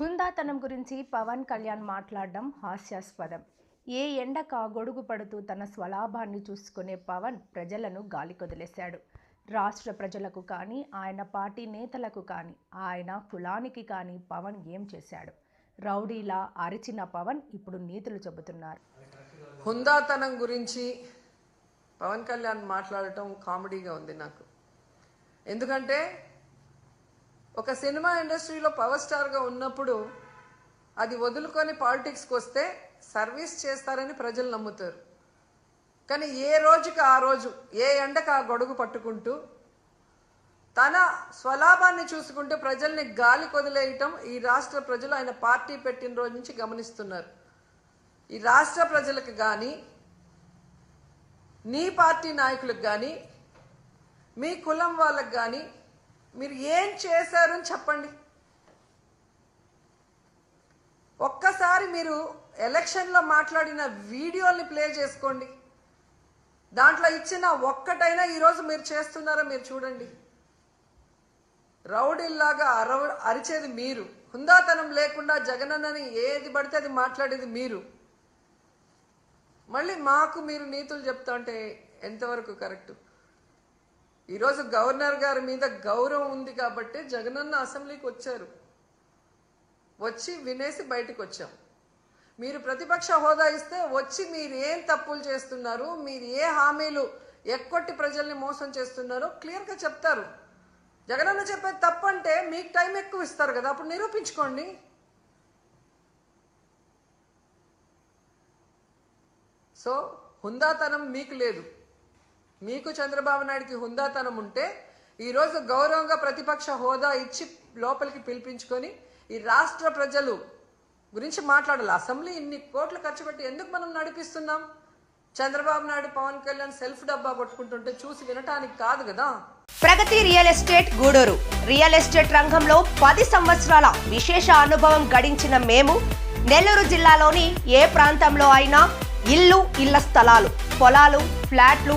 హుందాతనం గురించి పవన్ కళ్యాణ్ మాట్లాడడం హాస్యాస్పదం. ఏ ఎండక గొడుగు పడుతూ తన స్వలాభాన్ని చూసుకునే పవన్ ప్రజలను గాలికొదిలేశాడు రాష్ట్ర ప్రజలకు కానీ ఆయన పార్టీ నేతలకు కానీ ఆయన కులానికి కానీ పవన్ ఏం చేశాడు? రౌడీలా అరిచిన పవన్ ఇప్పుడు నీతులు చెబుతున్నారు. హుందాతనం గురించి పవన్ కళ్యాణ్ మాట్లాడటం కామెడీగా ఉంది నాకు. ఎందుకంటే ఒక సినిమా ఇండస్ట్రీలో పవర్ స్టార్గా ఉన్నప్పుడు అది వదులుకొని పాలిటిక్స్కి వస్తే సర్వీస్ చేస్తారని ప్రజలు నమ్ముతారు. కానీ ఏ రోజుకి ఆ రోజు ఏ ఎండకు ఆ గొడుగు పట్టుకుంటూ తన స్వలాభాన్ని చూసుకుంటూ ప్రజల్ని గాలి కొదిలేయటం ఈ రాష్ట్ర ప్రజలు ఆయన పార్టీ పెట్టిన రోజు నుంచి గమనిస్తున్నారు. ఈ రాష్ట్ర ప్రజలకు కానీ నీ పార్టీ నాయకులకు కానీ మీ కులం వాళ్ళకు కానీ మీరు ఏం చేశారు అని చెప్పండి. ఒక్కసారి మీరు ఎలక్షన్లో మాట్లాడిన వీడియోల్ని ప్లే చేసుకోండి. దాంట్లో ఇచ్చిన ఒక్కటైనా ఈరోజు మీరు చేస్తున్నారో మీరు చూడండి. రౌడీల్లాగా అరవ అరిచేది మీరు. హుందాతనం లేకుండా జగనన్నని ఏది పడితే అది మాట్లాడేది మీరు. మళ్ళీ మాకు మీరు నీతులు చెప్తా అంటే ఎంతవరకు కరెక్ట్? ఈరోజు గవర్నర్ గారి మీద గౌరవం ఉంది కాబట్టి జగనన్న అసెంబ్లీకి వచ్చారు. వచ్చి వినేసి బయటకు వచ్చాం. మీరు ప్రతిపక్ష హోదా ఇస్తే వచ్చి మీరు ఏం తప్పులు చేస్తున్నారు మీరు ఏ హామీలు ఎక్కొట్టి ప్రజల్ని మోసం చేస్తున్నారో క్లియర్గా చెప్తారు. జగనన్న చెప్పేది తప్పంటే మీకు టైం ఎక్కువ ఇస్తారు కదా అప్పుడు నిరూపించుకోండి. సో హుందాతనం మీకు లేదు. మీకు చంద్రబాబు నాయుడికి హుందాతనం ఉంటే ఈరోజు గౌరవంగా ప్రతిపక్ష హోదా ఇచ్చి లోపలికి పిలిపించుకొని ఈ రాష్ట్ర ప్రజలు గురించి మాట్లాడాలి. అసెంబ్లీ ఇన్ని కోట్లు ఖర్చు పెట్టి ఎందుకు మనం నడిపిస్తున్నాం? చంద్రబాబు నాయుడు పవన్ కళ్యాణ్ సెల్ఫ్ డబ్బా కొట్టుకుంటుంటే చూసి వినటానికి కాదు కదా. Pragati real estate Gudur. Real estate రంగంలో పది సంవత్సరాల విశేష అనుభవం గడించిన మేము నెల్లూరు జిల్లాలోని ఏ ప్రాంతంలో అయినా ఇల్లు ఇళ్ళ స్థలాలు పొలాలు ఫ్లాట్లు